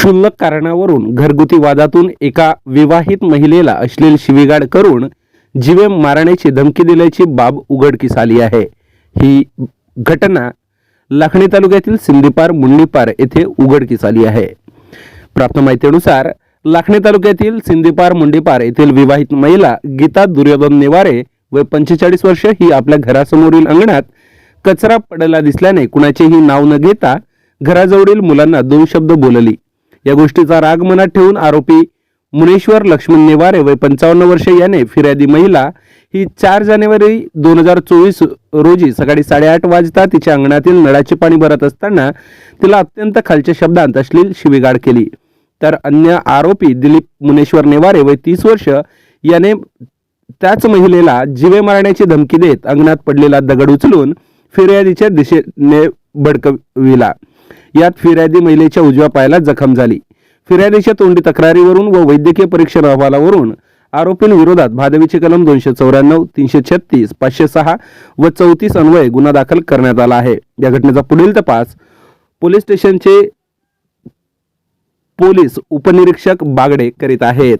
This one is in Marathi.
क्षुल्लक कारणावरून घरगुती वादातून एका विवाहित महिलेला अश्लील शिवीगाळ करून जीवे मारण्याची धमकी दिल्याची बाब उघडकीस आली आहे. ही घटना लाखणी तालुक्यातील सिंदीपार मुंडीपार येथे उघडकीस आली आहे. प्राप्त माहितीनुसार लाखणी तालुक्यातील सिंदीपार मुंडीपार येथील विवाहित महिला गीता दुर्योधन नेवारे व पंचेचाळीस वर्ष ही आपल्या घरासमोरील अंगणात कचरा पडला दिसल्याने कुणाचेही नाव न घेता घराजवळील मुलांना दोन शब्द बोलली. या गोष्टीचा राग मनात ठेवून आरोपी मुनेश्वर लक्ष्मण नेवारे वय पंचावन्न वर्षे याने फिर्यादी महिला ही चार जानेवारी दोन हजार चोवीस रोजी सकाळी साडेआठ वाजता तिच्या अंगणातील नळाचे पाणी भरत असताना तिला अत्यंत खालच्या शब्दांत अश्लील शिवीगाळ केली. तर अन्य आरोपी दिलीप मुनेश्वर नेवारे वय तीस वर्ष याने त्याच महिलेला जिवे मारण्याची धमकी देत अंगणात पडलेला दगड उचलून फिर्यादीच्या दिशेने भडकविला. यात फिर्यादी महिलेच्या उजव्या पायाला जखम झाली. फिर्यादीच्या तोंडी तक्रारीवरून व वैद्यकीय परीक्षण अहवालावरून आरोपींविरोधात भादवीचे कलम दोनशे चौऱ्याण्णव तीनशे छत्तीस पाचशे सहा व चौतीस अन्वये गुन्हा दाखल करण्यात आला आहे. या घटनेचा पुढील तपास पोलीस स्टेशनचे पोलीस उपनिरीक्षक बागडे करीत आहेत.